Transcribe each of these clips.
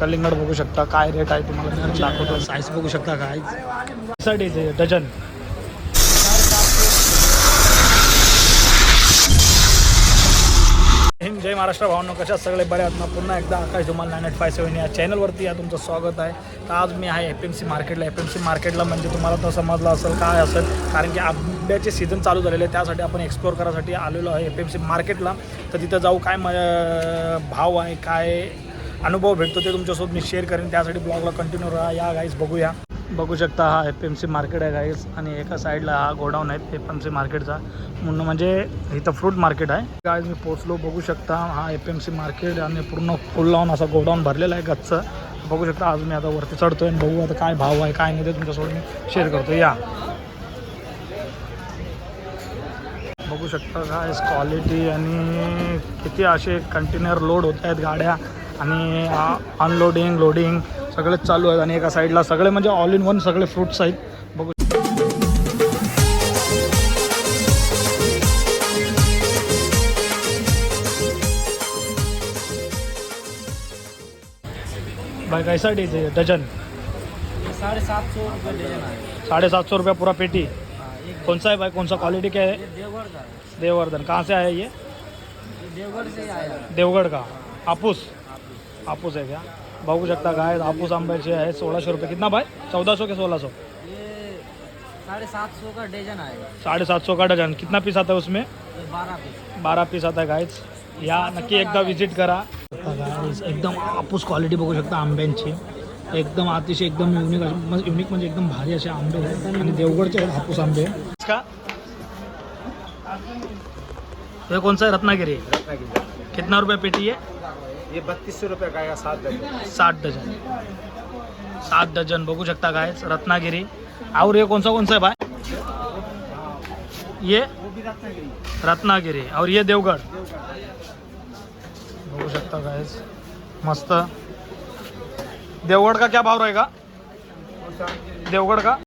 कलिंगड बघू शकता काय रेट आहे तुम्हाला मी दाखवतो. साईज बघू शकता काय साठी डझन हिंद जय महाराष्ट्र. भावनो कशा सगळे? बरे आहेत ना? पुन्हा एकदा Akash Dhumal nine eight five seven या चॅनलवरती या तुमचं स्वागत आहे. तर आज मी आहे एफ एम सी मार्केटला एफ एम सी मार्केटला म्हणजे तुम्हाला तर समजलं असेल काय असेल? कारण की आंब्याचे सीझन चालू झालेले आहे त्यासाठी आपण एक्सप्लोर करायसाठी आलेलो आहे एफ एम सी मार्केटला तर तिथं जाऊ काय म भाव आहे काय अनुभव भेटतो ते तुमच्यासोबत मी शेअर करेन. त्यासाठी ब्लॉगला कंटिन्यू राहा. या गाईज बघूया. बघू शकता हा एफ एम सी मार्केट आहे गाईज आणि एका साईडला हा गोडाऊन आहे एफ एम सी मार्केटचा म्हणून म्हणजे इथं फ्रूट मार्केट आहे. गाईज मी पोचलो बघू शकता हा एफ एम सी मार्केट आणि पूर्ण फुल लावून असा गोडाऊन भरलेला आहे गच्चं. बघू शकता आज मी आता वरती चढतो आहे बघू आता काय भाव आहे काय नाही ते तुमच्यासोबत मी शेअर करतो. या. बघू शकता काय क्वालिटी आणि किती असे कंटेनर लोड होत आहेत गाड्या. आणि अनलोडिंग लोडिंग सगळेच चालू आहेत आणि एका साईडला सगळे म्हणजे ऑल इन वन सगळे फ्रुट्स आहेत. बघू. भाई कैसा डीज डजन साढ़े सात सौ रुपये डजन है साढ़े सात सौ रुपया पूरा पेटी. कौन सा है भाई कौन सा क्वालिटी क्या है देवगढ़ का है देववर्धन. कहाँ से आया ये? देवगढ़ से आया. देवगड का? हापूस. हापूस आहे क्या बघू शकता काय हापूस आंब्याचे आहे सोळाशे रुपये कितना भाई? चौदह सौ के सोलह सौ ये साढ़े सात सौ का डजन आएगा साढ़े सात सौ का डजन कितना पीस आता है उसमें? बारह पीस. बारा पीस आता है गायच या नक्की एकदा विजिट करा. एकदम हापूस क्वालिटी बघू शकता आंब्यांची. एकदम अतिशय एकदम युनिक युनिक म्हणजे एकदम भारी असे आंबे आहेत. आणि देवगडचे आहेत हापूस आंबे. का? हे कोणचा आहे? रत्नागिरी. कितना रुपये पेटी है ये बत्तीस सौ रुपये का सात डजन सात डजन सात डजन बघू शकता काय? रत्नागिरी. और ये कौन सा कौन सा है भाई ये? रत्नागिरी. और ये देवगड. बघू शकता काय? मस्त. देवगड का क्या भाव रहेगा? देवगड का?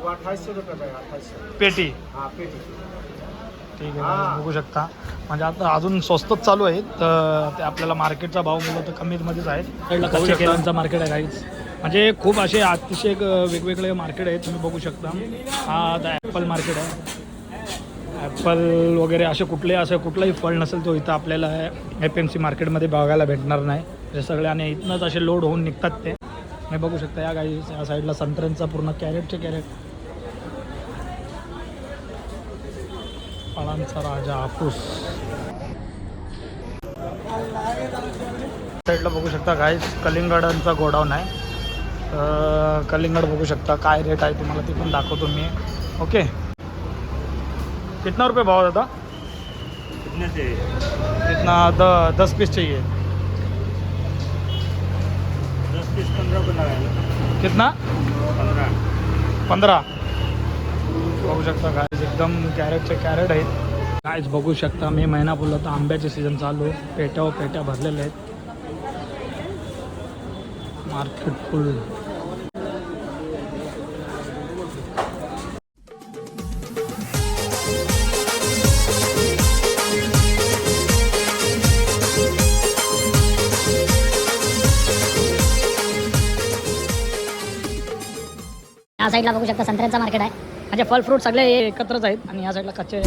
वो अट्ठाईस सौ रुपये का अट्ठाईस सौ पेटी. हाँ पेटी. ठीक आहे हा. बघू शकता. म्हणजे आता अजून स्वस्तच चालू आहे तर ते आपल्याला मार्केटचा भाव मुलं तर कमीमध्येच आहे कच्च्या केळांचा मार्केट आहे काहीच म्हणजे खूप असे अतिशय वेगवेगळे मार्केट आहेत तुम्ही बघू शकता. हा आता ॲपल मार्केट आहे. ॲपल वगैरे असे कुठले असं कुठलाही फळ नसेल तो इथं आपल्याला एफ एम सी मार्केटमध्ये बघायला भेटणार नाही. हे सगळे आणि इथनंच असे लोड होऊन निघतात ते. मी बघू शकता या काही या साईडला संत्र्यांचा पूर्ण कॅरेटचे कॅरेट फळांचा राजा हापूस. साईडला बघू शकता काय कलिंगडांचा गोडाऊन आहे. कलिंगड बघू शकता काय रेट आहे तुम्हाला ते पण दाखवतो मी. ओके कितना रुपये भाव दादा? कितने द दस पीस चाहिए. दस पीस पंद्रह को लगाएगा कितना? पंद्रह। पंधरा बघू शकता काय एकदम कॅरेटचे कॅरेट आहेत. कायच बघू शकता मे महिना फुल तर आंब्याचे सीझन चालू पेट्या व पेट्या भरलेल्या आहेत. मार्केट फुल या साईडला बघू शकता संत्र्यांचा मार्केट आहे. म्हणजे फल फ्रूट सगळे एकत्रच आहेत आणि या साईडला कच्चे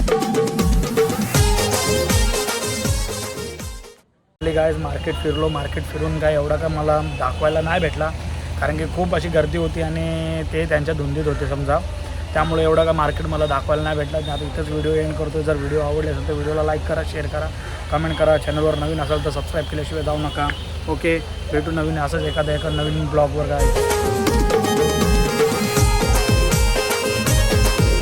गायज मार्केट फिरलो. मार्केट फिरून काय एवढा का मला दाखवायला नाही भेटला. कारण की खूप अशी गर्दी होती आणि ते त्यांच्या धुंदीत होते समजा. त्यामुळे एवढा का मार्केट मला दाखवायला नाही भेटला. मी आता इथंच व्हिडिओ एंड करतो जर व्हिडिओ आवडले असेल तर व्हिडिओला लाईक करा शेअर करा. कमेंट करा. चॅनलवर नवीन असाल तर सबस्क्राईब केल्याशिवाय जाऊ नका. ओके भेटू नवीन असंच एखाद्या एका नवीन ब्लॉगवर काय